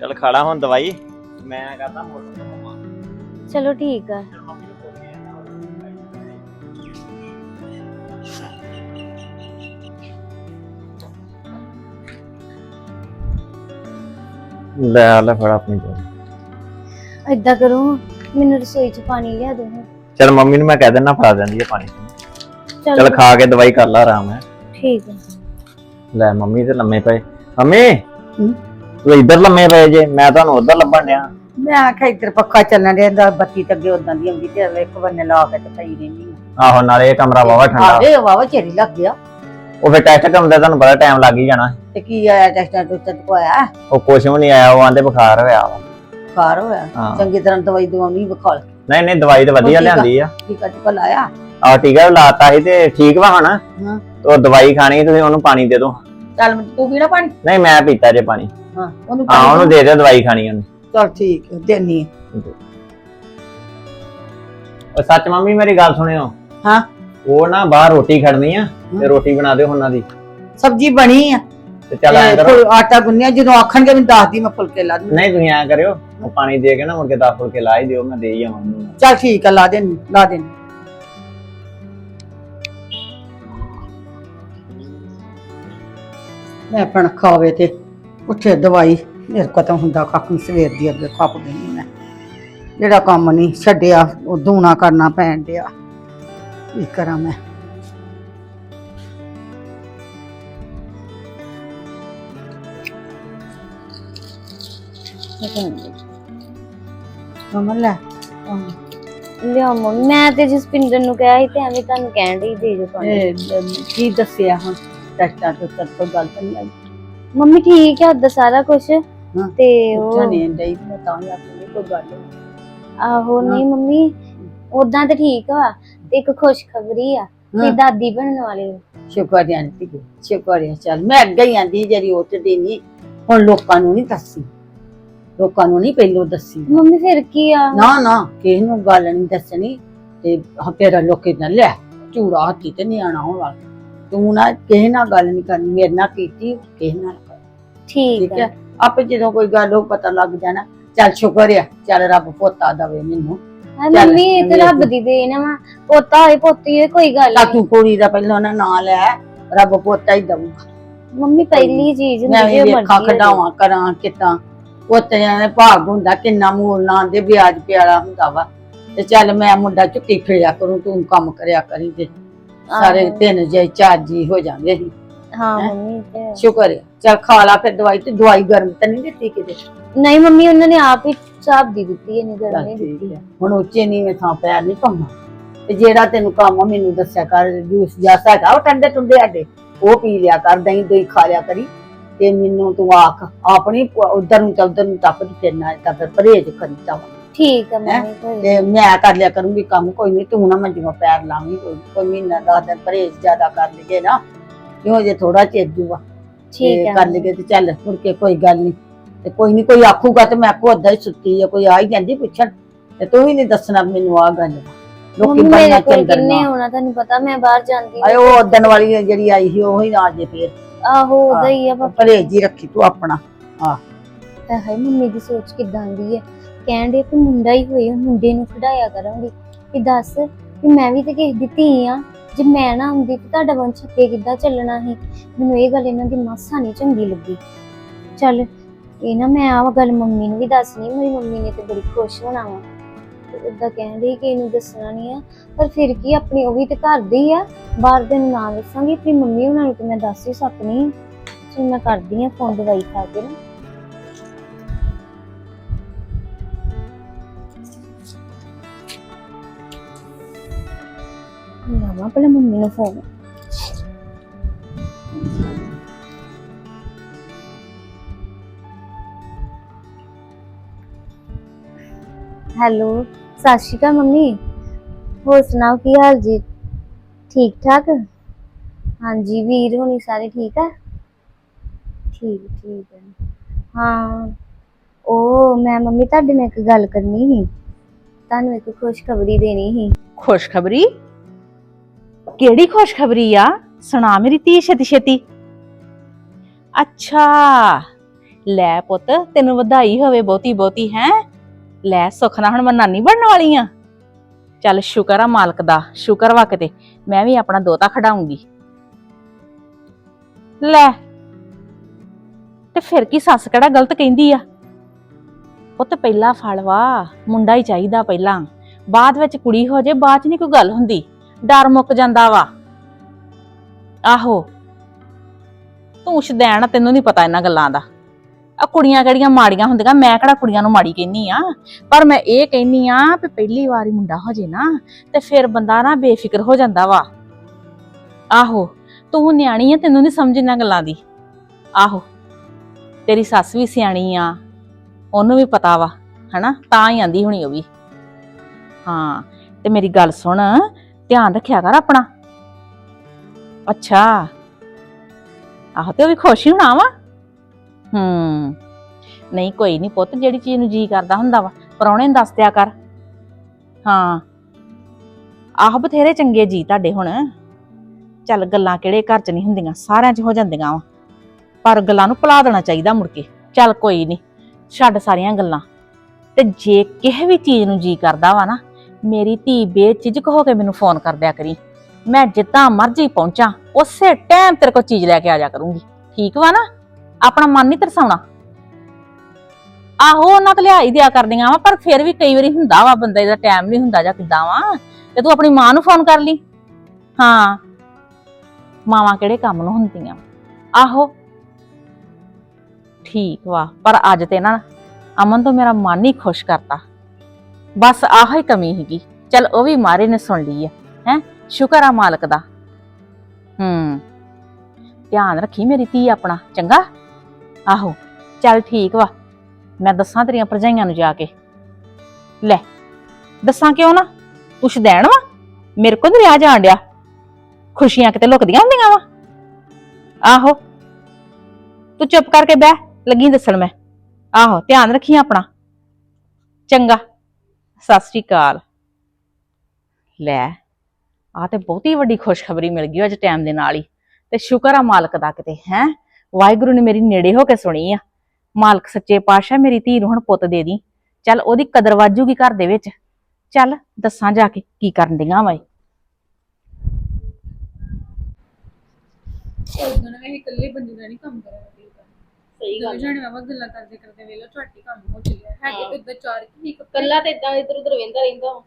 ਚੱਲ ਖਾਲਾ ਹੁਣ ਦਵਾਈ ਮੈਂ ਕਰਦਾ ਮੋਟਰ ਤੋਂ ਮੰਮਾ ਚਲੋ ਠੀਕ ਲੈ ਆ ਲੈ ਫੜ ਆਪਣੀ ਕੋਲ ਏਦਾਂ ਕਰੋ ਮੈਨੂੰ ਰਸੋਈ 'ਚ ਪਾਣੀ ਲਿਆ ਦਿਓ। ਚਲ ਮੰਮੀ ਨੂੰ ਮੈਂ ਕਹਿ ਦਿੰਦਾ ਫੜਾ ਦਿੰਦੀ ਹੈ ਪਾਣੀ। ਚਲੋ ਚਲ ਖਾ ਕੇ ਦਵਾਈ ਕਰ ਲਾ ਆਰਾਮ ਹੈ ਠੀਕ ਆ। ਲੈ ਮੰਮੀ ਤੇ ਲੰਮੇ ਪਏ। ਮੰਮੀ ਹੂੰ? ਤੂੰ ਇੱਧਰ ਲੰਮੇ ਪਏ ਜੇ ਮੈਂ ਤੁਹਾਨੂੰ ਉੱਧਰ ਲੱਭਣ ਡਿਆ। ਮੈਂ ਆਖਿਆ ਇੱਧਰ ਪੱਖਾ ਚੱਲਣ ਡਿਆ ਦਾ ਬੱਤੀ ਤੇ ਅੱਗੇ ਉਦਾਂ ਦੀ ਆਉਂਦੀ ਤੇ ਇੱਕ ਬੰਨੇ ਲਾ ਕੇ ਤੇ ਪਈ ਰਹਿੰਦੀ ਆਹੋ ਨਾਲੇ ਇਹ ਕਮਰਾ ਵਾਵਾ ਠੰਡਾ। ਆਵੇ ਵਾਵਾ ਚੇਰੀ ਲੱਗ ਗਿਆ। ਉਹ ਫਿਰ ਟੈਸਟ ਕਰਾਉਂਦੇ ਤੁਹਾਨੂੰ ਬੜਾ ਟਾਈਮ ਲੱਗ ਹੀ ਜਾਣਾ ਤੇ ਕੀ ਆਇਆ ਟੈਸਟਾਂ ਤੋਂ ਆਇਆ ਉਹ ਕੁਛ ਵੀ ਨਹੀਂ ਆਇਆ ਉਹ ਆਂਦੇ ਬੁਖਾਰ ਹੋਇਆ ਵਾ। ਖਾਰ ਹੋਇਆ? ਹਾਂ। ਚੰਗੀ ਤਰ੍ਹਾਂ ਦਵਾਈ ਦਵਾਉਣੀ ਵਿਖਾਲ ਨਹੀਂ ਨਹੀਂ ਦਵਾਈ ਤਾਂ ਵਧੀਆ ਆ। ਲਿਆਂਦੀ ਆ। ਟੀਕਾ ਟੁਕਾ ਲਾਇਆ? ਆ ਟੀਕਾ ਵੀ ਲਾਤਾ ਸੀ ਤੇ ਠੀਕ ਵਾ ਹੁਣ। ਹਾਂ। ਤੇ ਉਹ ਦਵਾਈ ਖਾਣੀ ਤੁਸੀਂ ਉਹਨੂੰ ਪਾਣੀ ਦੇ ਦਿਓ। ਚੱਲ ਮੈਂ- ਤੂੰ ਪੀਣਾ ਪਾਣੀ? ਨਹੀਂ ਮੈਂ ਪੀਤਾ ਜੇ ਪਾਣੀ। ਹਾਂ ਉਹਨੂੰ ਹਾਂ ਉਹਨੂੰ ਦੇ ਦਿਓ ਦਵਾਈ ਖਾਣੀ ਉਹਨੂੰ। ਚੱਲ ਠੀਕ ਹੈ ਦੇਣੀ ਹੈ। ਉਹ ਸੱਚ ਮੰਮੀ ਮੇਰੀ ਗੱਲ ਸੁਣਿਓ। ਹਾਂ। ਉਹ ਨਾ ਬਾਹਰ ਰੋਟੀ ਖੜਨੀ ਆ ਤੇ। ਰੋਟੀ ਬਣਾ ਦਿਓ ਉਹਨਾਂ ਦੀ। ਸਬਜ਼ੀ ਬਣੀ ਆ। ਤੇ ਚੱਲ ਐਂ ਕਰੋ। ਆਟਾ ਗੁੰਨਿਆ ਜਦੋਂ ਆਖਣਗੇ ਮੈਨੂੰ ਦੱਸ ਦੀ ਮੈਂ ਫੁਲਕੇ ਲਾ ਦੂੰ ਨਹੀਂ ਤੁਸੀਂ ਐਂ ਕਰਿਓ ਉਹ ਪਾਣੀ ਦੇ ਕੇ ਨਾ ਮੁੜ ਕੇ ਦਸ ਫੁਲਕੇ ਲਾ ਹੀ ਦਿਓ ਮੈਂ ਦੇ ਹੀ ਆਵਾਂ ਉਹਨੂੰ। ਚੱਲ ਠੀਕ ਆ ਲਾ ਦੇਣੀ ਲਾ ਦੇਣੀ। ਮੈਂ ਆਪਣਾ ਖਾਵੇ ਤੇ ਉੱਠੇ ਦਵਾਈ ਮੇਰੇ ਕੋਲ ਤਾਂ ਹੁੰਦਾ ਕੱਖ ਨੀ ਸਵੇਰ ਦੀ ਅੱਗੇ ਖੱਪ ਗਈ ਮੈਂ। ਜਿਹੜਾ ਕੰਮ ਨਹੀਂ ਛੱਡਿਆ ਉਹ ਦੂਣਾ ਕਰਨਾ ਪੈਣ ਡਿਆ। ਕੀ ਕਰਾਂ ਮੈਂ? ਲੈ। ਆਹ। ਲਿਆ ਮੰਮੀ ਮੈਂ ਤੇ ਜਸਪਿੰਦਰ ਨੂੰ ਕਿਹਾ ਸੀ ਤੇ ਐਵੇਂ ਤੁਹਾਨੂੰ ਕਹਿਣ ਡਈ ਦੇ ਜੋ ਇਹ ਜ- ਕੀ ਦੱਸਿਆ ਹੁਣ ਟੈਸਟਾਂ ਤੋਂ ਤਰ ਤੋਂ ਗੱਲ ਤਾਂ ਨਹੀਂ ਆਈ। ਮੰਮੀ ਠੀਕ ਆ ਉਦਾਂ ਸਾਰਾ ਕੁਝ ਹਾਂ। ਤੇ ਉਹ ਨਹੀਂ ਡਈ ਮੈਂ ਤਾਂ ਹੀ ਆਪਣੀ ਕੋਈ ਗੱਲ ਨਹੀਂ ਆਹੋ ਨਹੀਂ ਮੰਮੀ ਉਦਾਂ ਤੇ ਠੀਕ ਆ। ਤੇ ਇੱਕ ਖੁਸ਼ਖਬਰੀ ਆ ਤੇ ਹਾਂ। ਦਾਦੀ ਬਣਨ ਵਾਲੇ ਹੋ। ਸ਼ੁਕਰ ਹੈ ਆਂਟੀ ਜੀ ਸ਼ੁਕਰ ਹੈ ਚੱਲ ਮੈਂ ਅੱਗੇ ਹੀ ਆਂਦੀ ਜਿਹੜੀ ਉੱਠਦੀ ਨਹੀਂ ਹੁਣ ਲੋਕਾਂ ਨੂੰ ਨਹੀਂ ਦੱਸੀ। ਲੋਕਾਂ ਨੂੰ ਨਹੀਂ ਪਹਿਲੋਂ ਦੱਸੀ। ਮੰਮੀ ਫਿਰ ਕੀ ਆ? ਨਾ ਨਾ ਕਿਸੇ ਨੂੰ ਗੱਲ ਨਹੀਂ ਦੱਸਣੀ ਤੇ ਫੇਰ ਲੋਕੇ ਨਾ ਲੈ ਝੂੜਾ ਹੱਥੀ ਤੇ ਨਹੀਂ ਆਣਾ ਹੁਣ ਵਾਲਾ। ਤੂੰ ਨਾ ਕਿਸੇ ਨਾਲ ਗੱਲ ਨਹੀਂ ਕਰਨੀ ਮੇਰੇ ਨਾਲ ਕੀਤੀ ਕਿਸੇ ਨਾਲ ਕਰ। ਠੀਕ ਠੀਕ ਆ। ਹੈ? ਆਪੇ ਜਦੋਂ ਕੋਈ ਗੱਲ ਹੋ ਪਤਾ ਲੱਗ ਜਾਣਾ। ਚੱਲ ਸ਼ੁਕਰ ਹੈ ਚੱਲ ਰੱਬ ਪੋਤਾ ਦਵੇ ਮੈਨੂੰ। ਹਾਂ ਚੱਲ, ਮੰਮੀ ਇਹ ਤੇ। ਰੱਬ ਦੀ ਦੇਣ ਵਾ ਪੋਤਾ ਹੋਏ ਪੋਤੀ ਹੋਏ ਕੋਈ ਗੱਲ ਤਾਂ ਤੂੰ ਕੁੜੀ ਦਾ ਪਹਿਲਾਂ ਨਾ ਨਾਂ ਲੈ ਰੱਬ ਪੋਤਾ ਹੀ ਦਊਗਾ ਮੰਮੀ ਪਹਿਲੀ ਚੀਜ਼ ਮੈਂ ਹੁੰਦੀ ਵੀ ਜੇ ਵੇਖਾਂ ਮਰਜ਼ੀ ਹੋਵੇ। ਕਢਾਵਾਂ ਕਰਾਂ ਕਿਤਾਂ ਪੋਤਿਆਂ ਦੇ ਭਾਗ ਹੁੰਦਾ ਕਿੰਨਾ ਮੂਲ ਨਾਂ ਦੇ ਵਿਆਜ ਪਿਆਰਾ ਹੁੰਦਾ ਵਾ ਤੇ ਚੱਲ ਮੈਂ ਮੁੰਡਾ ਚੁੱਕੀ ਫਿਰਿਆ ਕਰੂੰ ਤੂੰ ਕੰਮ ਕਰਿਆ ਕਰੀ ਤੇ ਸਾਰੇ ਆਹੋ। ਤਿੰਨ ਜੇ ਚਾਰ ਜੀ ਹੋ ਜਾਂਦੇ ਸੀ ਹਾਂ? ਮੰਮੀ ਤੇ ਸ਼ੁਕਰ ਹੈ ਚੱਲ ਖਾ ਲਾ ਫਿਰ ਦਵਾਈ ਤੇ ਦਵਾਈ ਗਰਮ ਤਾਂ ਨਹੀਂ ਦਿੱਤੀ ਕਿਤੇ ਨਹੀਂ ਮੰਮੀ ਉਹਨਾਂ ਨੇ ਆਪ ਹੀ ਹਿਸਾਬ ਦੀ ਦਿੱਤੀ ਇਹਨੇ ਚੱਲ ਗਰਮੀ ਠੀਕ ਦਿੱਤੀ। ਹੈ। ਹੁਣ ਉੱਚੇ ਨੀਵੇਂ ਥਾਂ ਪੈਰ ਨਹੀਂ ਪਾਉਣਾ ਤੇ ਜਿਹੜਾ ਤੈਨੂੰ ਕੰਮ ਆ ਮੈਨੂੰ ਦੱਸਿਆ ਕਰ ਜੂਸ ਜਾਸਾ ਹੈਗਾ ਉਹ ਠੰਡੇ ਠੁੰਡੇ ਆਡੇ ਉਹ ਪੀ ਲਿਆ ਕਰ ਦਹੀਂ ਦਹੀਂ ਖਾ ਲਿਆ ਕਰੀ। ਤੇ ਮੈਨੂੰ ਤੂੰ ਆਖ ਆਪਣੀ ਉਧਰ ਨੂੰ ਚੱਲ ਉਧਰ ਨੂੰ ਟੱਪ ਦੀ ਫਿਰਨਾ ਤਾਂ ਫਿਰ ਪਰਹੇਜ ਕਰੀਦਾ ਵਾ ਠੀਕ ਮੰਮੀ ਕੋਈ ਤੇ ਮੈਂ ਕਰ ਲਿਆ ਕਰੂੰਗੀ ਕੰਮ ਕੋਈ ਨਹੀਂ ਤੂੰ ਨਾ ਮੰਜੀਆਂ ਪੈਰ ਲਾਵੀਂ ਕੋਈ ਕੋਈ ਮਹੀਨਾ ਦਸ ਦਿਨ ਪਰਹੇਜ ਜ਼ਿਆਦਾ ਕਰ ਲਈਏ ਨਾ। ਕਿਉਂ ਜੇ ਥੋੜਾ ਚਿਰ ਜੂਗਾ ਠੀਕ ਤੇ ਆ ਕਰ ਲਈਏ ਤੇ ਚੱਲ ਮੁੜ ਕੇ ਕੋਈ ਗੱਲ ਨਹੀਂ। ਤੇ ਕੋਈ ਨਹੀਂ ਕੋਈ ਆਖੂਗਾ ਤੇ ਮੈਂ ਆਖੂ ਓਦਾਂ ਹੀ ਸੁੱਤੀ ਆ ਕੋਈ ਆ ਹੀ ਜਾਂਦੀ ਪੁੱਛਣ ਤੇ ਤੂੰ ਵੀ ਨਹੀਂ ਦੱਸਣਾ ਮੈਨੂੰ ਆ ਗੱਲ। ਲੋਕੀ ਮੰਮੀ ਮੇਰੇ ਬਣਨਾ ਕੋਲ ਚੰਦਰ ਕਿੰਨੇ ਹੋਣਾ ਤੁਹਾਨੂੰ ਪਤਾ ਮੈਂ ਬਾਹਰ ਜਾਂਦੀ ਆਏ ਉਹ ਉਦਣ ਵਾਲੀ ਜਿਹੜੀ ਆਈ ਸੀ ਉਹ ਹੀ ਨਾ ਜੇ ਫੇਰ। ਆਹੋ ਹੀ ਆ ਪਾਪਾ। ਪਰਹੇਜ ਹੀ ਰੱਖੀ ਤੂੰ ਆਪਣਾ ਤਾਂ ਹੈ ਮੰਮੀ ਦੀ ਸੋਚ ਕਿਦਾਂ ਦੀ ਹੈ ਕਹਿਣ ਦੇ ਕਿ ਮੁੰਡਾ ਹੀ ਹੋਏ ਮੁੰਡੇ ਨੂੰ ਖੜਾਇਆ ਕਰਾਂਗੀ। ਕਿ ਦੱਸ ਕਿ ਮੈਂ ਵੀ ਤੇ ਕਿਸੇ ਦੀ ਧੀ ਆ। ਜੇ ਮੈਂ ਨਾ ਹੁੰਦੀ ਤੇ ਤੁਹਾਡਾ ਵੰਸ਼ ਅੱਗੇ ਕਿੱਦਾਂ ਚੱਲਣਾ ਸੀ? ਮੈਨੂੰ ਇਹ ਗੱਲ ਇਹਨਾਂ ਦੀ ਮਾਸਾ ਨਹੀਂ ਚੰਗੀ ਲੱਗੀ। ਚੱਲ ਇਹ ਨਾ ਮੈਂ ਆਹ ਗੱਲ ਮੰਮੀ ਨੂੰ ਵੀ ਦੱਸਣੀ, ਮੇਰੀ ਮੰਮੀ ਨੇ ਤੇ ਬੜੀ ਖੁਸ਼ ਹੋਣਾ ਵਾ। ਤੇ ਉਦਾਂ ਕਹਿਣ ਡਈ ਕਿ ਇਹਨੂੰ ਦੱਸਣਾ ਨਹੀਂ ਆ, ਪਰ ਫਿਰ ਕੀ ਆਪਣੀ ਉਹ ਵੀ ਤੇ ਘਰ ਦੀ ਆ। ਬਾਹਰ ਦੇ ਨੂੰ ਨਾ ਦੱਸਾਂਗੀ, ਆਪਣੀ ਮੰਮੀ ਉਹਨਾਂ ਨੂੰ ਤੇ ਮੈਂ ਦੱਸ ਹੀ ਸਕਣੀ ਚਲ ਮੈਂ ਕਰਦੀ ਆ ਫੋਨ ਦਵਾਈ ਖਾ ਕੇ ਨਾ। ਲਾਵਾਂ ਪਹਿਲਾਂ ਮੰਮੀ ਨੂੰ ਫੋਨ। ਹੈਲੋ, ਸਤਿ ਸ਼੍ਰੀ ਅਕਾਲ ਮੰਮੀ। ਹੋਰ ਸੁਣਾਓ, ਕੀ ਹਾਲ ਜੀ? ਠੀਕ ਠਾਕ? ਹਾਂਜੀ, ਵੀਰ ਹੋਣੀ ਸਾਰੇ ਠੀਕ ਆ? ਠੀਕ ਠੀਕ ਹੈ ਹਾਂ, ਉਹ ਮੈਂ ਮੰਮੀ ਤੁਹਾਡੇ ਨਾਲ ਇੱਕ ਗੱਲ ਕਰਨੀ ਸੀ। ਤੁਹਾਨੂੰ ਇੱਕ ਖੁਸ਼ਖਬਰੀ ਦੇਣੀ ਸੀ। ਖੁਸ਼ਖਬਰੀ? ਕਿਹੜੀ ਖੁਸ਼ਖਬਰੀ ਆ? ਸੁਣਾ ਮੇਰੀ ਧੀ ਛੇਤੀ ਛੇਤੀ। ਅੱਛਾ, ਲੈ ਪੁੱਤ, ਤੈਨੂੰ ਵਧਾਈ ਹੋਵੇ ਬਹੁਤੀ ਬਹੁਤੀ ਹੈ? ਲੈ ਸੁੱਖ ਨਾਲ ਹੁਣ ਮੈਂ ਨਾਨੀ ਬਣਨ ਵਾਲੀ ਆ। ਚੱਲ ਸ਼ੁਕਰ ਆ ਮਾਲਕ ਦਾ, ਸ਼ੁਕਰ ਵਾ ਕਿਤੇ। ਮੈਂ ਵੀ ਆਪਣਾ ਦੋਤਾ ਖੜਾਉਂਗੀ। ਲੈ, ਤੇ ਫਿਰ ਕੀ ਸੱਸ ਕਿਹੜਾ ਗਲਤ ਕਹਿੰਦੀ ਆ? ਉਹ ਤੇ ਪਹਿਲਾ ਫਲ ਵਾ, ਮੁੰਡਾ ਹੀ ਚਾਹੀਦਾ ਪਹਿਲਾਂ। ਬਾਅਦ ਵਿੱਚ ਕੁੜੀ ਹੋ ਜੇ, ਬਾਅਦ ਚ ਨਹੀਂ ਕੋਈ ਗੱਲ ਹੁੰਦੀ। ਡਰ ਮੁੱਕ ਜਾਂਦਾ ਵਾ। ਆਹੋ। ਤੂੰ ਸ਼ਦੈਣ ਤੈਨੂੰ ਨਹੀਂ ਪਤਾ ਇਹਨਾਂ ਗੱਲਾਂ ਦਾ। ਆ ਕੁੜੀਆਂ ਕਿਹੜੀਆਂ ਮਾੜੀਆਂ ਹੁੰਦੀਆਂ? ਮੈਂ ਕਿਹੜਾ ਕੁੜੀਆਂ ਨੂੰ ਮਾੜੀ ਕਹਿੰਨੀ ਆ? ਪਰ ਮੈਂ ਇਹ ਕਹਿੰਨੀ ਆ ਵੀ ਪਹਿਲੀ ਵਾਰੀ ਮੁੰਡਾ ਹੋ ਜੇ ਨਾ, ਤੇ ਫਿਰ ਬੰਦਾ ਨਾ ਬੇਫਿਕਰ ਹੋ ਜਾਂਦਾ ਵਾ। ਆਹੋ, ਤੂੰ ਨਿਆਣੀ ਆ, ਤੈਨੂੰ ਨਹੀਂ ਸਮਝ ਇਹਨਾਂ ਗੱਲਾਂ ਦੀ। ਆਹੋ, ਤੇਰੀ ਸੱਸ ਵੀ ਸਿਆਣੀ ਆ, ਉਹਨੂੰ ਵੀ ਪਤਾ ਵਾ, ਹਨਾ? ਤਾਂ ਹੀ ਆਂਦੀ ਹੋਣੀ ਉਹ ਵੀ। ਹਾਂ, ਤੇ ਮੇਰੀ ਗੱਲ ਸੁਣ, ਧਿਆਨ ਰੱਖਿਆ ਕਰ ਆਪਣਾ। ਅੱਛਾ। ਆਹ, ਤੇ ਉਹ ਵੀ ਖੁਸ਼ ਹੀ ਹੋਣਾ ਵਾ। ਹੂੰ। ਨਹੀਂ, ਕੋਈ ਨਹੀਂ ਪੁੱਤ, ਜਿਹੜੀ ਚੀਜ਼ ਨੂੰ ਜੀ ਕਰਦਾ ਹੁੰਦਾ ਵਾ ਪਰੌਣੇ ਨੂੰ ਦੱਸ ਦਿਆ ਕਰ। ਹਾਂ। ਆਹ ਬਥੇਰੇ ਚੰਗੇ ਜੀ ਤੁਹਾਡੇ ਹੁਣ। ਚੱਲ ਗੱਲਾਂ ਕਿਹੜੇ ਘਰ ਚ ਨਹੀਂ ਹੁੰਦੀਆਂ, ਸਾਰਿਆਂ ਚ ਹੋ ਜਾਂਦੀਆਂ ਵਾ। ਪਰ ਗੱਲਾਂ ਨੂੰ ਭੁਲਾ ਦੇਣਾ ਚਾਹੀਦਾ ਮੁੜ ਕੇ। ਚੱਲ ਕੋਈ ਨਹੀਂ ਛੱਡ ਸਾਰੀਆਂ ਗੱਲਾਂ। ਤੇ ਜੇ ਕਿਸੇ ਵੀ ਚੀਜ਼ ਨੂੰ ਜੀ ਕਰਦਾ ਵਾ ਨਾ, ਮੇਰੀ ਧੀ ਬੇਚਿਜਕ ਹੋ ਕੇ ਮੈਨੂੰ ਫੋਨ ਕਰ ਦਿਆ ਕਰੀ। ਮੈਂ ਜਿੱਦਾਂ ਮਰਜ਼ੀ ਪਹੁੰਚਾਂ, ਉਸੇ ਟਾਈਮ ਤੇਰੇ ਕੋਲ ਚੀਜ਼ ਲੈ ਕੇ ਆ ਜਾ ਕਰੂੰਗੀ। ਠੀਕ ਵਾ ਨਾ? ਆਪਣਾ ਮਨ ਨਹੀਂ ਤਰਸਾਉਣਾ। ਆਹੋ ਉਹਨਾਂ ਤੇ ਲਿਆਈ ਦਿਆ ਕਰਦੀਆਂ ਵਾ, ਪਰ ਫਿਰ ਵੀ ਕਈ ਵਾਰੀ ਹੁੰਦਾ ਵਾ, ਬੰਦੇ ਦਾ ਟਾਈਮ ਨਹੀਂ ਹੁੰਦਾ ਜਾਂ ਕਿੱਦਾਂ ਵਾ। ਤੇ ਤੂੰ ਆਪਣੀ ਮਾਂ ਨੂੰ ਫੋਨ ਕਰ ਲਈ। ਹਾਂ, ਮਾਵਾਂ ਕਿਹੜੇ ਕੰਮ ਨੂੰ ਹੁੰਦੀਆਂ। ਆਹੋ, ਠੀਕ ਵਾ, ਪਰ ਅੱਜ ਤੇ ਨਾ ਅਮਨ ਤੋਂ ਮੇਰਾ ਮਨ ਹੀ ਖੁਸ਼ ਕਰਤਾ ਬਸ ਆਹ ਹੀ ਕਮੀ ਹੈਗੀ ਚਲ ਉਹ ਵੀ ਮਾਰੇ ਨੇ ਸੁਣ ਲਈ ਹੈ ਹੈ, ਸ਼ੁਕਰ ਆ ਮਾਲਕ ਦਾ। ਹੂੰ, ਧਿਆਨ ਰੱਖੀ ਮੇਰੀ ਧੀ ਆਪਣਾ, ਚੰਗਾ? ਆਹੋ, ਚੱਲ ਠੀਕ ਵਾ। ਮੈਂ ਦੱਸਾਂ ਤੇਰੀਆਂ ਭਰਜਾਈਆਂ ਨੂੰ ਜਾ ਕੇ। ਲੈ, ਦੱਸਾਂ ਕਿਉਂ ਨਾ? ਕੁਛ ਦੇਣ ਵਾ? ਮੇਰੇ ਕੋਲ ਨਹੀਂ ਰਿਆ ਜਾਣ ਡਿਆ। ਖੁਸ਼ੀਆਂ ਕਿਤੇ ਲੁਕਦੀਆਂ ਹੁੰਦੀਆਂ ਵਾ। ਆਹੋ, ਤੂੰ ਚੁੱਪ ਕਰਕੇ ਬਹਿ, ਲੱਗੀ ਦੱਸਣ ਮੈਂ। ਆਹੋ, ਧਿਆਨ ਰੱਖੀ ਆਪਣਾ। ਚੰਗਾ, ਸਤਿ ਸ੍ਰੀ ਅਕਾਲ। ਲੈ ਆ ਤੇ ਬਹੁਤੀ ਵੱਡੀ ਖੁਸ਼ਖਬਰੀ ਮਿਲ ਗਈ ਅੱਜ ਟਾਈਮ ਦੇ ਨਾਲ ਹੀ। ਤੇ ਸ਼ੁਕਰ ਆ ਮਾਲਕ ਦਾ ਕਿਤੇ, ਹੈ? ਵਾਹਿਗੁਰੂ ਨੇ ਮੇਰੀ ਨੇੜੇ ਹੋ ਕੇ ਸੁਣੀ ਆ। ਮਾਲਕ ਸੱਚੇ ਪਾਤਸ਼ਾਹ ਮੇਰੀ ਧੀ ਨੂੰ ਹੁਣ ਪੁੱਤ ਦੇ ਦੀ। ਚੱਲ ਉਹਦੀ ਕਦਰ ਵਾਜੂਗੀ ਘਰ ਦੇ ਵਿੱਚ। ਚੱਲ ਦੱਸਾਂ ਜਾ ਕੇ ਕੀ ਕਰਨ ਡੀਆਂ ਵਾਏ ਉਦੋਂ ਨਾ ਇਹ ਇਕੱਲੇ ਬੰਦੇ ਦਾ ਨਹੀਂ ਕੰਮ ਕਰਦੇ ਸਹੀ ਦੋਵੇਂ ਜਣੇ ਵਾਵਾ ਗੱਲਾਂ ਕਰਦੇ ਕਰਦੇ ਵੇਲੇ ਝਾਟੀ ਕੰਮ ਹੋ ਚੱਲਿਆ ਹੈਗੇ ਤੇ ਇਦਾਂ ਚਾਰ ਕੀ ਇੱਕ ਕੱਲਾ ਤੇ ਇਦਾਂ ਇਧਰ ਉਧਰ ਵੇਂਦਾ ਰਹਿੰਦਾ ਵਾ।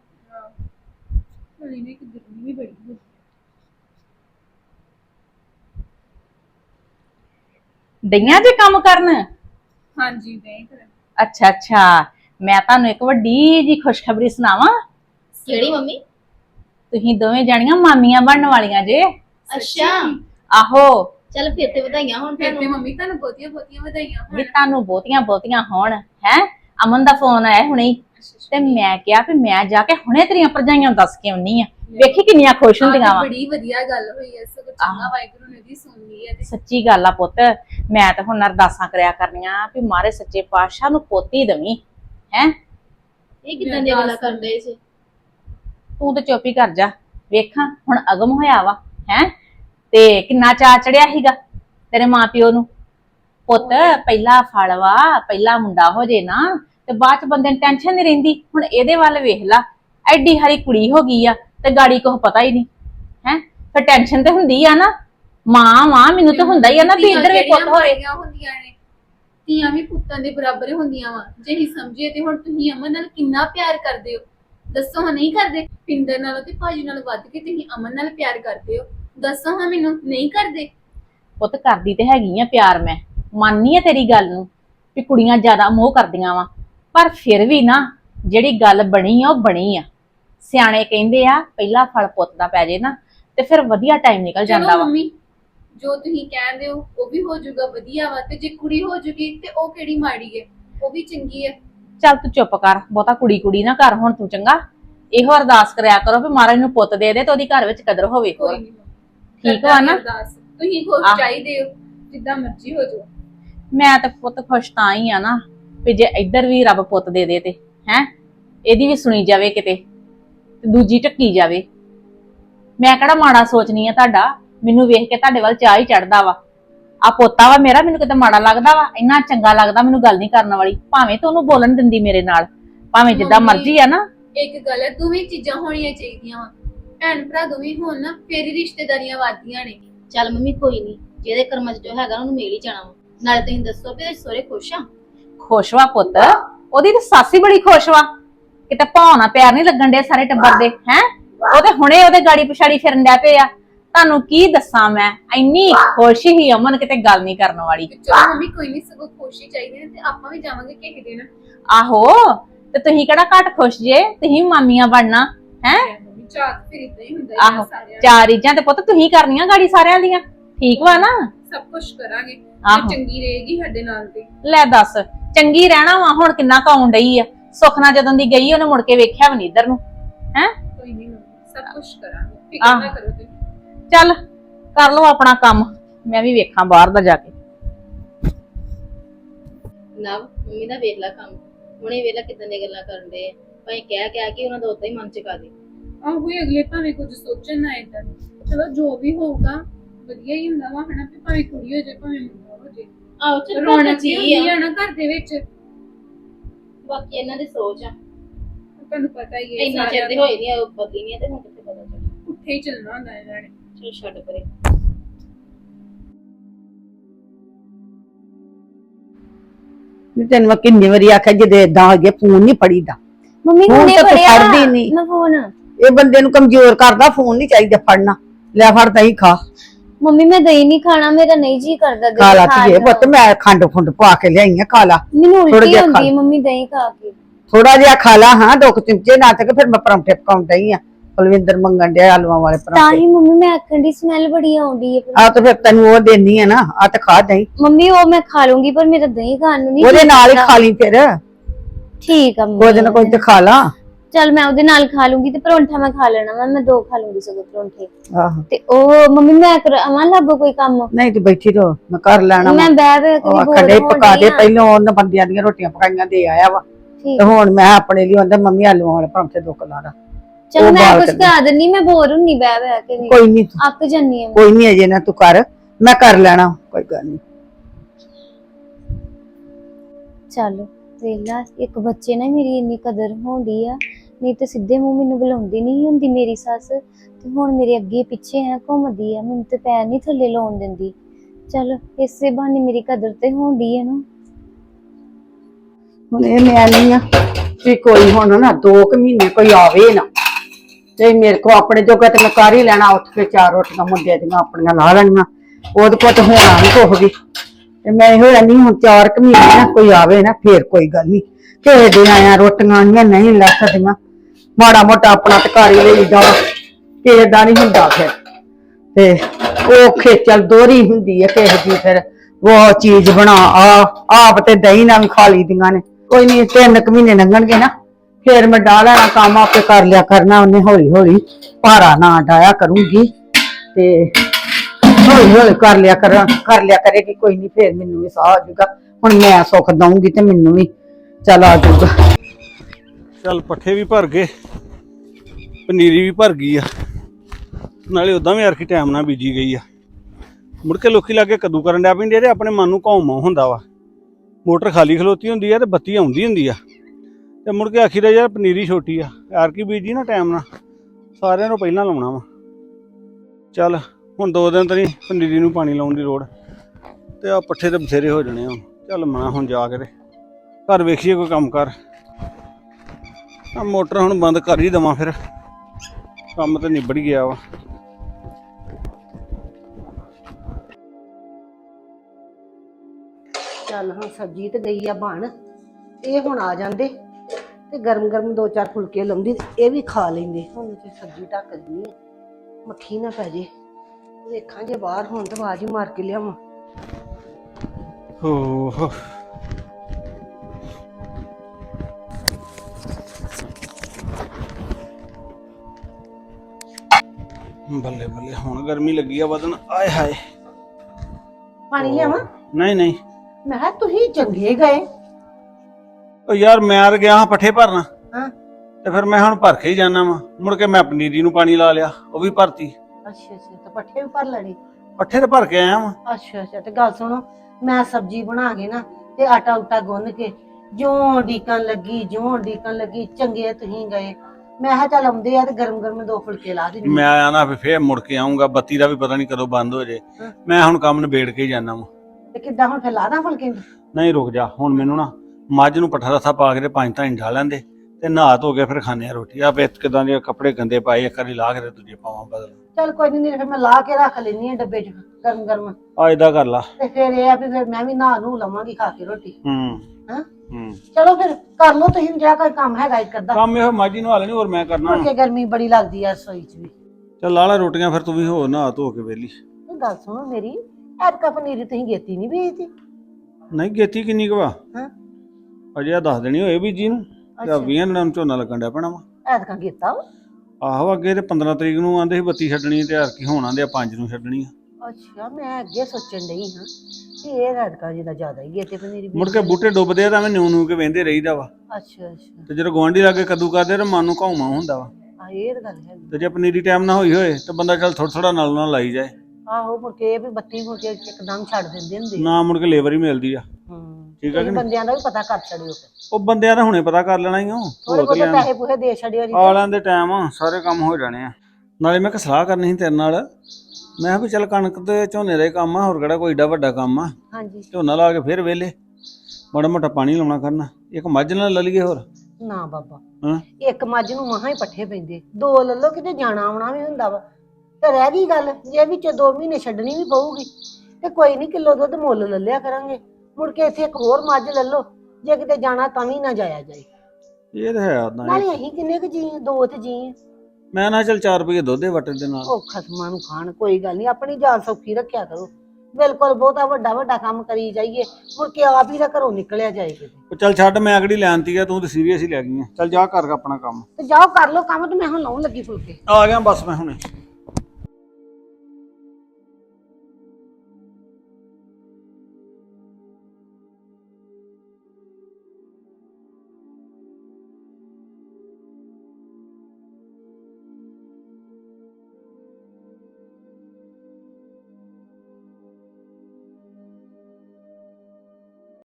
ਹਲੀ ਨੇ ਇੱਕ ਗਰਮੀ ਵੀ ਬੜੀ ਹੋ ਡਈਆਂ ਜੇ ਕੰਮ ਕਰਨ? ਹਾਂਜੀ ਦੇ ਕਰ ਅੱਛਾ ਅੱਛਾ। ਮੈਂ ਤੁਹਾਨੂੰ ਇੱਕ ਵੱਡੀ ਜੀ ਖੁਸ਼ਖਬਰੀ ਸੁਣਾਵਾਂ। ਕਿਹੜੀ ਮੰਮੀ? ਤੁਸੀਂ ਦੋਵੇਂ ਜਾਣੀਆਂ ਮਾਮੀਆਂ ਬਣਨ ਵਾਲੀਆਂ ਜੇ। ਅੱਛਾ। ਆਹੋ। ਚੱਲ ਫਿਰ ਤੇ ਵਧਾਈਆਂ ਹੁਣ ਫਿਰ ਤੇ ਤੁਹਾਨੂੰ। ਮੰਮੀ ਤੁਹਾਨੂੰ ਬਹੁਤੀਆਂ ਬਹੁਤੀਆਂ ਵਧਾਈਆਂ ਵੀ ਤੁਹਾਨੂੰ ਬਹੁਤੀਆਂ ਬਹੁਤੀਆਂ ਹੋਣ ਹੈ? ਅਮਨ ਦਾ ਫੋਨ ਆਇਆ ਹੁਣੇ ਹੀ। ਤੇ ਮੈਂ ਕਿਹਾ ਵੀ ਮੈਂ ਜਾ ਕੇ ਹੁਣੇ ਤੇਰੀਆਂ ਭਰਜਾਈਆਂ ਨੂੰ ਦੱਸ ਕੇ ਆਉਣੀ ਆ। ਵੇਖੀ ਕਿੰਨੀਆਂ ਖੁਸ਼ ਹੁੰਦੀਆਂ ਵਾ। ਬੜੀ ਵਧੀਆ ਗੱਲ ਹੋਈ ਐ ਸਗੋਂ ਚੰਗਾ ਵਾਹਿਗੁਰੂ ਨੇ ਦੀ ਸੁਣ ਲਈ ਐ ਤੇ ਸੱਚੀ ਗੱਲ ਆ ਪੁੱਤ ਮੈਂ ਤਾਂ ਹੁਣ ਅਰਦਾਸਾਂ ਕਰਿਆ ਕਰਨੀਆਂ ਵੀ ਮਾਰੇ ਸੱਚੇ ਪਾਤਸ਼ਾਹ ਨੂੰ ਪੋਤੀ ਦਵੀਂ ਹੈ? ਇਹ ਕਿਦਾਂ ਦੀਆਂ ਗੱਲਾਂ ਕਰਦੇ ਸੀ ਤੂੰ ਤੇ ਚੁੱਪ ਹੀ ਕਰ ਜਾ ਵੇਖਾਂ ਹੁਣ ਅਗਮ ਹੋਇਆ ਵਾ ਹੈ? ਤੇ ਕਿੰਨਾ ਚਾ ਚੜਿਆ ਸੀਗਾ ਤੇਰੇ ਮਾਪਿਓ ਨੂੰ? ਪੁੱਤ ਪਹਿਲਾ ਫਲ ਵਾ ਪਹਿਲਾ ਮੁੰਡਾ ਹੋ ਜੇ ਨਾ ਤੇ ਬਾਅਦ ਚ ਬੰਦੇ ਨੂੰ ਟੈਨਸ਼ਨ ਨਹੀਂ ਰਹਿੰਦੀ ਹੁਣ ਇਹਦੇ ਵੱਲ ਵੇਖ ਲਾ ਐਡੀ ਹਰੀ ਕੁੜੀ ਹੋ ਗਈ ਆ ਤੇ ਗਾੜੀ ਕੁਛ ਪਤਾ ਹੀ ਨਹੀਂ ਹੈ? ਫਿਰ ਟੈਨਸ਼ਨ ਤੇ ਹੁੰਦੀ ਆ ਨਾ। ਮਾਂ ਮਾਂ ਮੈਨੂੰ ਤਾਂ ਹੁੰਦਾ ਹੀ ਆ ਨਾ ਵੀ ਧੀਆਂ ਇੱਧਰ ਵੀ ਪੁੱਤ ਹੋਵੇ। ਮਾੜੀਆਂ ਹੁੰਦੀਆਂ ਨੇ? ਧੀਆਂ ਵੀ ਪੁੱਤਾਂ ਦੇ ਬਰਾਬਰ ਹੁੰਦੀਆਂ ਵਾ। ਜੇ ਹੀ ਸਮਝੀਏ ਤੇ ਹੁਣ ਤੁਸੀਂ ਅਮਨ ਨਾਲ ਕਿੰਨਾ ਪਿਆਰ ਕਰਦੇ ਹੋ? ਦੱਸੋ ਹਾਂ ਨਹੀਂ ਕਰਦੇ? ਪਿੰਦਰ ਨਾਲੋਂ ਤੇ ਭਾਜੀ ਨਾਲੋਂ ਵੱਧ ਕੇ ਤੁਸੀਂ ਅਮਨ ਨਾਲ ਪਿਆਰ ਕਰਦੇ ਹੋ? ਦੱਸੋ ਹਾਂ ਮੈਨੂੰ ਨਹੀਂ ਕਰਦੇ? ਪੁੱਤ ਕਰਦੀ ਤੇ ਹੈਗੀ ਆ ਪਿਆਰ ਮੈਂ। ਮੰਨਨੀ ਆ ਤੇਰੀ ਗੱਲ ਨੂੰ ਵੀ ਕੁੜੀਆਂ ਜ਼ਿਆਦਾ ਮੋਹ ਕਰਦੀਆਂ ਵਾ। ਪਰ ਫਿਰ ਵੀ ਨਾ ਜਿਹੜੀ ਗੱਲ ਬਣੀ ਆ ਉਹ ਬਣੀ ਆ। ਸਿਆਣੇ ਕਹਿੰਦੇ ਆ ਪਹਿਲਾ ਫਲ ਪੁੱਤ ਦਾ ਪੈ ਜੇ ਨਾ ਤੇ ਫਿਰ ਵਧੀਆ ਟਾਈਮ ਨਿਕਲ ਜਾਂਦਾ ਚਲੋ ਵਾ। ਮੰਮੀ ਜੋ ਤੁਸੀਂ ਕਹਿੰਦੇ ਹੋ ਉਹ ਵੀ ਹੋ ਜਾਊਗਾ ਵਧੀਆ ਵਾ ਤੇ ਜੇ ਕੁੜੀ ਹੋ ਜੂਗੀ ਤੇ ਉਹ ਕਿਹੜੀ ਮਾੜੀ ਹੈ ਉਹ ਵੀ ਚੰਗੀ ਹੈ ਚੱਲ ਤੂੰ ਚੁੱਪ ਕਰ ਬਹੁਤਾ ਕੁੜੀ ਕੁੜੀ ਨਾ ਕਰ ਹੁਣ ਤੂੰ ਚੰਗਾ। ਇਹੋ ਅਰਦਾਸ ਕਰਿਆ ਕਰੋ ਵੀ ਮਹਾਰਾਜ ਨੂੰ ਪੁੱਤ ਦੇ ਦੇ ਤੇ ਉਹਦੀ ਘਰ ਵਿੱਚ ਕਦਰ ਹੋਵੇ ਕੋਈ ਨਹੀਂ ਠੀਕ ਵਾ ਨਾ? ਤੁਸੀਂ ਖੁਸ਼ ਆਹ। ਚਾਹੀਦੇ ਹੋ ਜਿੱਦਾਂ ਮਰਜ਼ੀ ਹੋ ਜਾਓ। ਮੈਂ ਤਾਂ ਪੁੱਤ ਖੁਸ਼ ਤਾਂ ਹੀ ਆ ਨਾ ਵੀ ਜੇ ਇੱਧਰ ਵੀ ਰੱਬ ਪੁੱਤ ਦੇ ਦੇ ਤੇ ਹੈ? ਇਹਦੀ ਵੀ ਸੁਣੀ ਜਾਵੇ ਕਿਤੇ। ਤੇ ਦੂਜੀ ਢੱਕੀ ਜਾਵੇ। ਮੈਂ ਕਿਹੜਾ ਮਾੜਾ ਸੋਚਨੀ ਆ ਤੁਹਾਡਾ? ਮੈਨੂੰ ਵੇਖ ਕੇ ਤੁਹਾਡੇ ਵੱਲ ਚਾਹ ਹੀ ਚੜਦਾ ਵਾ। ਆ ਪੋਤਾ ਵਾ ਮੇਰਾ ਮੈਨੂੰ ਕਿਤੇ ਮਾੜਾ ਲੱਗਦਾ ਵਾ? ਇੰਨਾ ਚੰਗਾ ਲੱਗਦਾ ਮੈਨੂੰ ਗੱਲ ਨਹੀਂ ਕਰਨ ਵਾਲੀ। ਭਾਵੇਂ ਤੂੰ ਉਹਨੂੰ ਬੋਲਣ ਦਿੰਦੀ ਮੇਰੇ ਨਾਲ। ਭਾਵੇਂ ਜਿੱਦਾਂ ਮੰਮੀ, ਮਰਜ਼ੀ ਆ ਨਾ। ਇੱਕ ਗੱਲ ਹੈ ਦੋਵੇਂ ਚੀਜ਼ਾਂ ਹੋਣੀਆਂ ਚਾਹੀਦੀਆਂ ਵਾ। ਭੈਣ ਭਰਾ ਦੋਵੇਂ ਹੋਣ ਨਾ ਫੇਰ ਹੀ ਰਿਸ਼ਤੇਦਾਰੀਆਂ ਵੱਧਦੀਆਂ ਨੇ। ਚੱਲ ਮੰਮੀ ਕੋਈ ਨਹੀਂ। ਜਿਹਦੇ ਕਰਮਾਂ 'ਚ ਜੋ ਹੈਗਾ ਉਹਨੂੰ ਮਿਲ ਹੀ ਜਾਣਾ ਵਾ। ਨਾਲੇ ਤੁਸੀਂ ਦੱਸੋ ਵੀ ਸਹੁਰੇ ਖੁਸ਼ ਆ? ਖੁਸ਼ ਵਾ ਪੁੱਤ। ਉਹਦੀ ਤਾਂ ਸੱਸ ਹੀ ਬੜੀ ਖੁਸ਼ ਵਾ। ਕਿਤੇ ਭਾਉਣਾ ਪਿਆਰ ਨਹੀਂ ਲੱਗਣ ਦੇ ਸਾਰੇ ਟੱਬਰ ਦੇ ਹੈ? ਉਹਦੇ ਹੁਣੇ ਉਹਦੇ ਗਾੜੀ ਪਿਛਾੜੀ ਫਿਰਨ ਡਿਆ ਪਏ ਆ। ਤੁਹਾਨੂੰ ਕੀ ਦੱਸਾਂ ਮੈਂ? ਇੰਨੀ ਖੁਸ਼ ਹੀ ਅਮਨ ਕਿਤੇ ਗੱਲ ਨਹੀਂ ਕਰਨ ਵਾਲੀ। ਚਲੋ ਮੰਮੀ ਕੋਈ ਨਹੀਂ ਸਗੋਂ ਖੁਸ਼ੀ ਚਾਹੀਦੀ ਤੇ ਆਪਾਂ ਵੀ ਜਾਵਾਂਗੇ ਕਿਸੇ ਦਿਨ। ਆਹੋ ਤੇ ਤੁਸੀਂ ਕਿਹੜਾ ਘੱਟ ਖੁਸ਼ ਜੇ? ਤੁਸੀਂ ਮਾਮੀਆਂ ਬਣਨਾ ਹੈ? ਚਾਹ ਫਿਰ ਇਦਾਂ ਹੀ ਹੁੰਦਾ ਆਹੋ। ਚਾਰ ਰੀਜਾਂ ਤੇ ਪੁੱਤ ਤੁਸੀਂ ਕਰਨੀਆਂ ਗਾੜੀ ਸਾਰਿਆਂ ਦੀਆਂ। ਠੀਕ ਵਾ ਨਾ? ਸਭ ਕੁਝ ਕਰਾਂਗੇ। ਚੰਗੀ ਰਹੇਗੀ ਸਾਡੇ ਨਾਲ ਤੇ। ਲੈ ਦੱਸ ਚੰਗੀ ਰਹਿਣਾ ਵਾ ਹੁਣ ਕਿੰਨਾ ਕਾਉਣ ਡਈ ਆ? ਸੁਖਨਾ ਜਦੋਂ ਦੀ ਗਈ ਉਹਨੇ ਮੁੜ ਕੇ ਵੇਖਿਆ ਵੀ ਨੀ ਇੱਧਰ ਨੂੰ। ਹੈ? ਕੋਈ ਨਹੀਂ ਸਭ ਕੁਝ ਕਰਾਂਗੇ। ਫਿਕਰ ਨਾ ਆਹ। ਕਰੋ ਤੁਸੀਂ। ਚੱਲ ਕਰ ਲਓ ਆਪਣਾ ਕੰਮ। ਮੈਂ ਵੀ ਵੇਖਾਂ ਬਾਹਰ ਦਾ ਜਾ ਕੇ। ਨਵ ਮੰਮੀ ਦਾ ਵੇਖ ਲੈ ਕੰਮ। ਹੁਣੇ ਵੇਖ ਲੈ ਕਿਦਾਂ ਦੀਆਂ ਗੱਲਾਂ ਕਰਨ ਦੇ ਭਾਈ ਕਹਿ ਕਹਿ ਕੇ ਉਹਨਾਂ ਦਾ ਉਦਾਂ ਹੀ ਮਨ ਚ ਕਾ ਦੇ। ਆਹੋ ਹੀ ਅਗਲੇ ਭਾਵੇਂ ਕੁਝ ਸੋਚਣ ਨਾ ਇਦਾਂ ਚਲੋ ਜੋ ਵੀ ਹੋਊਗਾ ਵਧੀਆ ਹੀ ਹੁੰਦਾ ਵਾ ਹਨਾ? ਵੀ ਭਾਵੇਂ ਕੁੜੀ ਹੋ ਜਾਏ ਭਾਵੇਂ ਮੁੰਡਾ ਹੋ ਜਾਏ। ਆਹੋ ਚੱਲ ਰੌਣਕ ਜੀ ਹੀ ਹੁੰਦੀ ਆ ਨਾ ਘਰ ਦੇ ਵਿੱਚ। ਬਾਕੀ ਇਹਨਾਂ ਦੀ ਸੋਚ ਆ। ਤੁਹਾਨੂੰ ਪਤਾ ਹੀ ਹੈ ਇੰਨਾ ਚਿਰ ਦੇ ਦਾ। ਹੋਏ ਨਹੀਂ ਉਹ ਬਦਲੀ ਨਹੀਂ ਤੇ ਹੁਣ ਕਿੱਥੇ ਪਤਾ ਚੱਲਿਆ ਉੱਥੇ ਹੀ ਚੱਲਣਾ ਹੁੰਦਾ ਇਹਨਾਂ ਨੇ। ਚਲ ਛੱਡ ਪਰੇ। ਵੀ ਤੈਨੂੰ ਮੈਂ ਕਿੰਨੀ ਵਾਰੀ ਆਖਿਆ ਜਦੋਂ ਏਦਾਂ ਅੱਗੇ ਫੋਨ ਨਹੀਂ ਫੜੀਦਾ। ਮੰਮੀ ਹੁਣ ਹੁਣੇ ਤਾਂ ਤੂੰ ਫੜਿਆ ਫੜਦੀ ਨੀ। ਮੈਂ ਫੋਨ। ਇਹ ਬੰਦੇ ਨੂੰ ਕਮਜ਼ੋਰ ਕਰਦਾ ਫੋਨ ਨਹੀਂ ਚਾਹੀਦਾ ਫੜਨਾ। ਲੈ ਫੜ ਦਹੀਂ ਖਾ। ਮੰਮੀ ਮੈਂ ਦਹੀਂ ਨਹੀਂ ਖਾਣਾ ਮੇਰਾ ਨਹੀਂ ਜੀ ਕਰਦਾ ਦਹੀਂ ਖਾ ਲਾ ਖਾਣ ਧੀਏ ਨੂੰ। ਪੁੱਤ ਮੈਂ ਖੰਡ ਖੁੰਡ ਪਾ ਕੇ ਲਿਆਈ ਆ ਖਾ ਲਾ ਮੈਨੂੰ ਥੋੜ੍ਹਾ ਉਲਟੀ ਜਿਹਾ ਖਾ ਹੁੰਦੀ ਹੈ ਮੰਮੀ ਦਹੀਂ ਖਾ ਕੇ। ਥੋੜਾ ਜਿਹਾ ਖਾ ਲਾ ਹਾਂ ਦੋ ਕੁ ਚਮਚੇ ਨਾ ਤੱਕ ਫਿਰ ਮੈਂ ਪਰੌਂਠੇ ਪਕਾਉਂਦਾ ਹੀ ਆ। ਬਲਵਿੰਦਰ ਮੰਗਣ ਡਿਆ ਆਲੂਆਂ ਵਾਲੇ ਤਾਂ ਪਰੌਂਠੇ। ਹੀ ਮੰਮੀ ਮੈਂ ਆਖਣ ਦੀ ਸਮੈਲ ਬੜੀ ਆਉਂਦੀ ਹੈ ਆ ਤਾਂ ਫਿਰ ਤੈਨੂੰ ਉਹ ਦੇਣੀ ਆ ਨਾ ਆ ਤਾਂ ਖਾ ਦਹੀਂ। ਮੰਮੀ ਉਹ ਮੈਂ ਖਾ ਲੂੰਗੀ ਪਰ ਮੇਰਾ ਦਹੀਂ ਖਾਣ ਨੂੰ ਨਹੀਂ ਉਹਦੇ ਨਾਲ ਹੀ। ਖਾ ਲਈ ਫਿਰ। ਠੀਕ ਆ ਕੁਝ ਨਾ ਮੰਮੀ ਕੁਝ ਤੇ ਖਾ ਲਾ। ਚਲ ਮੈਂ ਉਹਦੇ ਨਾਲ ਖਾ ਲੂੰਗੀ ਤੇ ਪਰੌਂਠਾ ਮੈਂ ਖਾ ਲੈਣਾ ਵਾ ਮੈਂ ਦੋ ਖਾ ਲੂੰਗੀ ਸਗੋਂ ਪਰੌਂਠੇ। ਆਹੋ। ਤੇ ਉਹ ਮੰਮੀ ਮੈਂ ਕਰਾਵਾਂ ਲੱਗੋ ਕੋਈ ਕੰਮ? ਨਹੀਂ ਤੂੰ ਬੈਠੀ ਰੋ ਮੈਂ ਕਰ ਲੈਣਾ ਮੈਂ ਬਹਿ ਬਹਿ ਕੇ ਬੋਰ ਹੋਣ ਪਕਾ ਡਈ ਦੇ ਆਂ। ਪਹਿਲਾਂ ਉਹਨਾਂ ਬੰਦਿਆਂ ਦੀਆਂ ਰੋਟੀਆਂ ਪਕਾਈਆਂ ਦੇ ਆਇਆ ਵਾ। ਠੀਕ। ਤੇ ਹੁਣ ਮੈਂ ਆਪਣੇ ਲਈ ਉਹਦਾ ਮੰਮੀ ਆਲੂਆਂ ਵਾਲੇ ਪਰੌਂਠੇ ਦੋ ਕਲਾ ਦਾ ਚਲ ਮੈਂ ਕੁਝ। ਕਰਾ ਦਿੰਨੀ ਮੈਂ ਬੋਰ ਹੁੰਨੀ ਬਹਿ ਬਹਿ ਕੇ ਵੀ। ਕੋਈ ਨਹੀਂ ਅੱਕ ਜੰਨੀ ਆ ਕੋਈ ਨਹੀਂ ਅਜੇ ਨਾ ਤੂੰ ਕਰ ਮੈਂ ਕਰ ਲੈਣਾ ਕੋਈ ਗੱਲ ਨਹੀਂ ਚੱਲ। ਵੇਲਾ, ਇੱਕ ਬੱਚੇ ਨਾਲ ਮੇਰੀ ਇੰਨੀ ਕਦਰ ਹੁੰਦੀ ਆ। ਨਹੀਂ ਤੇ ਸਿੱਧੇ ਮੂੰਹ ਮੈਨੂੰ ਬੁਲਾਉਂਦੀ ਨਹੀਂ ਹੁੰਦੀ ਮੇਰੀ ਸੱਸ। ਤੇ ਹੁਣ ਮੇਰੇ ਅੱਗੇ ਪਿੱਛੇ ਹੈ ਘੁੰਮਦੀ ਆ, ਮੈਨੂੰ ਤੇ ਪੈਰ ਨਹੀਂ ਥੱਲੇ ਲਾਉਣ ਦਿੰਦੀ। ਚੱਲ, ਇਸੇ ਬਹਾਨੇ ਮੇਰੀ ਕਦਰ ਤੇ ਹੁੰਦੀ ਹੈ ਨਾ। ਹੁਣ ਇਹ ਮੈਂ ਨਹੀਂ ਆ ਵੀ ਕੋਈ ਹੁਣ ਨਾ ਦੋ ਕੁ ਮਹੀਨੇ ਕੋਈ ਆਵੇ ਨਾ। ਤੇ ਮੇਰੇ ਕੋ ਆਪਣੇ ਜੋਗਾ ਤੇ ਮੈਂ ਕਰ ਹੀ ਲੈਣਾ, ਉੱਠ ਕੇ ਚਾਰ ਰੋਟੀਆਂ ਮੁੰਡੇ ਦੀਆਂ ਆਪਣੀਆਂ ਲਾ ਲੈਣੀਆਂ। ਉਹਦੇ ਕੋਲ ਤੇ ਹੋਣਾ ਨਹੀਂ ਕੁਛ ਵੀ। ਤੇ ਮੈਂ ਇਹੋ ਨਹੀਂ, ਹੁਣ ਚਾਰ ਕੁ ਮਹੀਨੇ ਨਾ ਕੋਈ ਆਵੇ ਨਾ, ਫੇਰ ਕੋਈ ਗੱਲ ਨਹੀਂ। ਕਿਸੇ ਦੇ ਆਇਆ, ਰੋਟੀਆਂ ਆਈਆਂ, ਨਹੀਂ ਲੱਥਦੀਆਂ ਮਾੜਾ ਮੋਟਾ ਆਪਣਾ ਟਕਾਰੀ ਲਈ ਹੀ ਕਿਸੇ ਦਾ ਨਹੀਂ ਹੁੰਦਾ ਫਿਰ। ਤੇ ਉਹ ਖੇਚਲ ਦੋਹਰੀ ਹੁੰਦੀ ਹੈ ਕਿਸੇ ਦੀ ਫਿਰ। ਉਹ ਚੀਜ਼ ਬਣਾ, ਆ, ਆਪ ਤੇ ਦਹੀਂ ਨਾਲ ਵੀ ਖਾ ਲਈਦੀਆਂ ਨੇ। ਕੋਈ ਨਹੀਂ, ਤਿੰਨ ਕੁ ਮਹੀਨੇ ਲੰਘਣਗੇ ਨਾ। ਫੇਰ ਮੈਂ ਡਾਹ ਲੈਣਾ, ਕੰਮ ਆਪੇ ਕਰ ਲਿਆ ਕਰਨਾ, ਉਹਨੇ ਹੌਲੀ ਹੌਲੀ ਭਾਰਾ ਨਾ ਡਾਇਆ ਕਰੂੰਗੀ। ਤੇ ਹੌਲੀ ਹੌਲੀ ਕਰ ਲਿਆ ਕਰਾਂ, ਕਰ ਲਿਆ ਕਰੇਗੀ, ਕੋਈ ਨਹੀਂ ਫਿਰ ਮੈਨੂੰ ਵੀ ਸਾਹ ਆ ਜਾਊਗਾ। ਹੁਣ ਮੈਂ ਸੁੱਖ ਦਊਂਗੀ ਤੇ ਮੈਨੂੰ ਵੀ ਚੱਲ ਆ ਜਾਊਗਾ। ਚੱਲ ਪੱਠੇ ਵੀ ਭਰ ਗਏ, ਪਨੀਰੀ ਵੀ ਭਰ ਗਈ ਆ। ਨਾਲੇ ਉਦਾਂ ਵੀ ਅਰਖੀ ਟਾਈਮ ਨਾਲ ਬੀਜੀ ਗਈ ਆ। ਮੁੜ ਕੇ ਲੋਕੀ ਲਾਗੇ ਕੱਦੂ ਕਰਨ ਡਿਆ ਪੈਂਦੇ ਤੇ ਆਪਣੇ ਮਨ ਨੂੰ ਘੌਮਾ ਹੁੰਦਾ ਵਾ। ਮੋਟਰ ਖਾਲੀ ਖਲੋਤੀ ਹੁੰਦੀ ਆ ਤੇ ਬੱਤੀ ਆਉਂਦੀ ਹੁੰਦੀ ਆ। ਤੇ ਮੁੜ ਕੇ ਆਖੀਰ ਯਾਰ ਪਨੀਰੀ ਛੋਟੀ ਆ ਅਰਕੀ ਬੀਜੀ ਨਾ ਟਾਈਮ ਨਾਲ। ਸਾਰਿਆਂ ਨੂੰ ਪਹਿਲਾਂ ਲਾਉਣਾ ਵਾ। ਚੱਲ ਹੁਣ ਦੋ ਦਿਨ ਤਾਂ ਨਹੀਂ ਨੂੰ ਪਾਣੀ ਲਾਉਣ ਦੀ ਲੋੜ। ਤੇ ਆ ਪੱਠੇ ਤੇ ਬਥੇਰੇ ਹੋ ਜਾਣੇ ਆ। ਚੱਲ ਮੈਂ ਹੁਣ ਜਾ ਕੇ ਤੇ। ਘਰ ਵੇਖੀਏ ਕੋਈ ਕੰਮ ਕਰ। ਆ ਮੋਟਰ ਹੁਣ ਬੰਦ ਕਰ ਹੀ ਦਵਾਂ ਫਿਰ। ਕੰਮ ਤੇ ਨਿਬੜ ਗਿਆ ਵਾ। ਚੱਲ ਹਾਂ ਸਬਜ਼ੀ ਤੇ ਗਈ ਆ ਬਣ। ਇਹ ਹੁਣ ਆ ਜਾਂਦੇ। ਤੇ ਗਰਮ ਗਰਮ ਦੋ ਚਾਰ ਫੁਲਕੇ ਲਾਉਂਦੀ ਇਹ ਵੀ ਖਾ ਲੈਂਦੇ। ਹੁਣ ਤੇ ਸਬਜ਼ੀ ਢੱਕ ਦਿੰਦੀ ਆ। ਮੱਖੀ ਨਾ ਪੈ ਜੇ। ਵੇਖਾਂ ਜੇ ਬਾਹਰ ਹੁਣ ਤਾਂ ਆਵਾਜ਼ ਹੀ ਮਾਰ ਕੇ ਲਿਆਵਾਂ। ਹੋ ਹੋ ਬੱਲੇ ਬੱਲੇ ਹੁਣ ਗਰਮੀ ਲੱਗੀ ਆ ਵਧਣ। ਆਏ ਹਾਏ। ਪਾਣੀ ਲਿਆਵਾਂ? ਨਹੀਂ ਨਹੀਂ। ਮੈਂ ਕਿਹਾ ਤੁਸੀਂ ਚੰਗੇ ਗਏ। ਉਹ ਯਾਰ ਮੈਂ ਆ ਗਿਆ ਹਾਂ ਪੱਠੇ ਭਰਨਾ। ਹਾਂ। ਤੇ ਫਿਰ ਮੈਂ ਹੁਣ ਭਰ ਕੇ ਹੀ ਜਾਣਾ ਵਾ। ਮੁੜ ਕੇ ਮੈਂ ਪਨੀਰੀ ਨੂੰ ਪਾਣੀ ਲਾ ਲਿਆ ਉਹ ਵੀ ਭਰਤੀ। ਅੱਛਾ ਅੱਛਾ ਤੇ ਪੱਠੇ ਵੀ ਭਰ ਲੈਣੇ? ਪੱਠੇ ਤੇ ਭਰ ਕੇ ਆਇਆ ਵਾਂ। ਅੱਛਾ ਅੱਛਾ ਤੇ ਗੱਲ ਸੁਣੋ ਮੈਂ ਸਬਜ਼ੀ ਬਣਾ ਕੇ ਨਾ ਤੇ ਆਟਾ ਉਟਾ ਗੁੰਨ ਕੇ ਜਿਉਂ ਡੀਕਣ ਲੱਗੀ ਜਿਉਂ ਡੀਕਣ ਲੱਗੀ ਚੰਗੇ ਤੁਸੀਂ ਗਏ। ਮੈਂ ਕਿਹਾ ਚੱਲ ਆਉਂਦੇ ਆ ਤੇ ਗਰਮ ਗਰਮ ਦੋ ਫੁਲਕੇ ਲਾ ਦੇ ਮੈਂ ਆਇਆ ਨਾ ਫਿਰ ਫੇਰ ਮੁੜ ਕੇ ਆਉਂਗਾ ਬੱਤੀ ਦਾ ਵੀ ਪਤਾ ਨਹੀਂ ਕਦੋਂ ਬੰਦ ਹੋ ਜੇ। ਹਾਂ। ਮੈਂ ਹੁਣ ਕੰਮ ਨਿਬੇੜ ਕੇ ਹੀ ਜਾਣਾ ਵਾ। ਤੇ ਕਿੱਦਾਂ ਹੁਣ ਫਿਰ ਲਾ ਦਾਂ ਫੁਲਕੇ? ਨਹੀਂ ਰੁਕ ਜਾ ਹੁਣ ਮੈਨੂੰ ਨਾ ਮੱਝ ਨੂੰ ਪੱਠਾ ਰਸਾ ਪਾ ਕੇ ਤੇ ਪੰਜ ਤਾਂ ਢਾ ਲੈਂਦੇ। ਤੇ ਨਹਾ ਧੋ ਕੇ ਫਿਰ ਖਾਣੇ ਆ ਰੋਟੀ। ਆ ਵੇਤ ਕਿਦਾਂ ਦੇ ਕੱਪੜੇ ਗੰਦੇ ਪਾਏ ਇੱਕ ਵਾਰੀ ਲਾ ਕੇ ਤੇ ਦੂਜੇ ਪਾਵਾਂ ਬਦਲ। ਚੱਲ ਕੋਈ ਨਹੀਂ ਫਿਰ ਮੈਂ ਲਾ ਕੇ ਰੱਖ ਲੈਣੀ ਆ ਡੱਬੇ 'ਚ ਗਰਮ ਗਰਮ ਆ ਏਦਾਂ ਕਰ ਲਾ। ਤੇ ਫਿਰ ਇਹ ਆ ਵੀ ਫਿਰ ਮੈਂ ਵੀ ਨਹਾ ਨੂੰ ਲਵਾਂਗੀ ਖਾ ਕੇ ਰੋਟੀ। ਹੂੰ। ਹਾਂ? ਹੂੰ। ਚਲੋ ਫਿਰ ਕਰ ਲਓ ਤੁਸੀਂ ਜਿਹੜਾ ਕੋਈ ਕੰਮ ਹੈਗਾ ਇੱਕ ਅੱਧਾ। ਕੰਮ ਇਹ ਮਾਜੀ ਨੂੰ ਹਾਲੇ ਨਹੀਂ ਹੋਰ ਮੈਂ ਕਰਨਾ। ਮੁੜ ਕੇ ਗਰਮੀ ਬੜੀ ਲੱਗਦੀ ਆ ਰਸੋਈ 'ਚ ਵੀ। ਚੱਲ ਲਾ ਲੈ ਰੋਟੀਆਂ ਫਿਰ ਤੂੰ ਵੀ ਹੋ ਨਹਾ ਧੋ ਕੇ ਵੇਲੀ ਇਹ ਗੱਲ ਸੁਣੋ ਮੇਰੀ ਐਤਕਾ ਪਨੀਰੀ ਤੁਸੀਂ ਗੇਤੀ ਨਹੀਂ ਬੀਜਦੀ ਨਹੀਂ ਗੇਤੀ ਕਿੰਨੀ ਕੁ ਵਾ? ਹਾਂ। ਅਜੇ ਆ ਦੱਸ ਦੇਣੀ ਹੋਏ ਬੀਜੀ ਨੂੰ। ਤੇ ਅੱਛਾ। 20 ਦਿਨਾਂ ਨੂੰ ਝੋਨਾ ਲੱਗਣ ਡਿਆ ਪੈਣਾ ਵਾ? ਐਤਕਾ ਕੀਤਾ ਵਾ? ਆਹੋ ਅੱਗੇ ਤੇ 15 ਤਰੀਕ ਨੂੰ ਆਂਦੇ ਸੀ ਬੱਤੀ ਛੱਡਣੀ ਤੇ ਹਰ ਕੀ ਹੁਣ ਆ 5 ਨੂੰ ਛੱਡਣੀ ਆ। ਅੱਛਾ ਮੈਂ ਅੱਗੇ ਸੋਚਣ ਡਈ ਹਾਂ ਕਿ ਇਹ ਐਤਕਾ ਜਿਹਦਾ ਜ਼ਿਆਦਾ ਹੀ ਗੇਤੇ ਪਨੀਰੀ ਮੁੜ ਕੇ ਬੂਟੇ ਡੁੱਬਦੇ ਆ ਤਾਂ ਐਵੇਂ ਨਿਉ ਨਿਉ ਕੇ ਵੇਂਦੇ ਰਹੀਦਾ ਵਾ। ਅੱਛਾ ਅੱਛਾ। ਤੇ ਜਦੋਂ ਗਵਾਂਢੀ ਲਾਗੇ ਕੱਦੂ ਕਰਦੇ ਤਾਂ ਮਨ ਨੂੰ ਘਾਉਮਾ ਹੁੰਦਾ ਵਾ। ਆ ਇਹ ਤਾਂ ਗੱਲ ਹੈ ਤੇ ਜੇ ਪਨੀਰੀ ਟਾਈਮ ਨਾ ਹੋਈ ਹੋਏ ਤਾਂ ਬੰਦਾ ਚੱਲ ਥੋੜਾ ਥੋੜਾ ਨਾਲ ਨਾਲ ਲਾਈ ਜਾਏ। ਆਹੋ ਮੁੜ ਕੇ ਇਹ ਵੀ ਬੱਤੀ ਮੁੜ ਕੇ ਇੱਕਦਮ ਛੱਡ ਦਿੰਦੇ ਹੁੰਦੇ ਨਾ ਮੁੜ ਕੇ ਲੇਬਰ ਹੀ ਮਿਲਦੀ ਆ। ਹੂੰ। ਠੀਕ ਆ ਕਿ ਨਹੀਂ? ਬੰਦਿਆਂ ਦਾ ਵੀ ਪਤਾ ਕਰ ਛੜਿਓ ਉਹ ਬੰਦਿਆਂ ਦਾ ਹੁਣੇ ਪਤਾ ਕਰ ਲੈਣਾ ਹੀ ਉਹ। ਥੋੜੇ ਬਹੁਤੇ ਪੈਸੇ ਪੂਸੇ ਦੇ ਛੜਿਓ ਜੀ। ਆਲਾਂ ਦੇ ਟਾਈਮ ਆ ਸਾਰੇ ਕੰਮ ਹੋ ਜਾਣੇ ਆ। ਨਾਲੇ ਮੈਂ ਕਿ ਸਲਾਹ ਕਰਨੀ ਸੀ ਤੇਰੇ ਨਾਲ। ਮੈਂ ਕਿਹਾ ਵੀ ਚੱਲ ਕਣਕ ਤੇ ਝੋਨੇ ਦਾ ਹੀ ਕੰਮ ਆ ਹੋਰ ਕਿਹੜਾ ਕੋਈ ਏਡਾ ਵੱਡਾ ਕੰਮ ਆ। ਹਾਂਜੀ। ਝੋਨਾ ਲਾ ਕੇ ਫਿਰ ਵਿਹਲੇ। ਮਾੜਾ ਮੋਟਾ ਪਾਣੀ ਲਾਉਣਾ ਕਰਨਾ। ਇੱਕ ਮੱਝ ਨਾਲ ਲੈ ਲਈਏ ਹੋਰ। ਨਾ ਬਾਬਾ। ਹਾਂ। ਇੱਕ ਮੱਝ ਨੂੰ ਮਹਾ ਹੀ ਪੱਠੇ ਪੈਂਦੇ। ਦੋ ਲੱਲੋ ਕਿਤੇ ਜਾਣਾ ਆਉਣਾ ਵੀ ਹੁੰਦਾ ਵਾ। ਤੇ ਰਹਿ ਗਈ ਗੱਲ ਜੇ ਵਿੱਚ ਦੋ ਮਹੀਨੇ ਛੱਡਣੀ ਵੀ ਪਊਗੀ। ਤੇ ਕੋਈ ਨਹੀਂ ਕਿਲੋ ਦੁੱਧ ਮੁੱਲ ਲੈ ਲਿਆ ਕਰਾਂਗੇ। ਮੁੜ ਕੇ ਇੱਥੇ ਇੱਕ ਹੋਰ ਮੱਝ ਲੱਲੋ ਜੇ ਕਿਤੇ ਜਾਣਾ ਤਾਂ ਵੀ ਨਾ ਜਾਇਆ ਜਾਏ। ਇਹ ਤਾਂ ਹੈ ਉਦਾਂ ਨਾਲੇ ਅਸੀਂ ਕਿੰਨੇ ਕੁ ਜੀ? ਦੋ ਤੇ ਜੀ ਆਂ। ਮੈਂ ਨਾ ਚੱਲ 4 ਰੁਪਏ ਦੁੱਧ ਦੇ ਵਟੇ ਦੇ ਨਾਲ। ਉਹ ਖਸਮਾਂ ਨੂੰ ਖਾਣ ਕੋਈ ਗੱਲ ਨਹੀਂ ਆਪਣੀ ਜਾਨ ਸੌਖੀ ਰੱਖਿਆ ਕਰੋ। ਬਿਲਕੁਲ ਬਹੁਤਾ ਵੱਡਾ ਵੱਡਾ ਕੰਮ ਕਰੀ ਜਾਈਏ ਮੁੜ ਕੇ ਆਪ ਹੀ ਦਾ ਘਰੋਂ ਨਿਕਲਿਆ ਜਾਏ ਕਿਤੇ। ਉਹ ਚੱਲ ਛੱਡ ਮੈਂ ਅਗੜੀ ਲੈਣਤੀ ਆ ਤੂੰ ਤੇ ਸੀਰੀਅਸ ਹੀ ਲੈ ਗਈ ਆ। ਚੱਲ ਜਾ ਕਰ ਆਪਣਾ ਕੰਮ। ਤੇ ਜਾਓ ਕਰ ਲਓ ਕੰਮ ਤੇ ਮੈਂ ਹੁਣ ਲਾਉਣ ਲੱਗੀ ਫੁਲਕੇ। ਆ ਗਿਆ ਬਸ ਮੈਂ ਹੁਣੇ।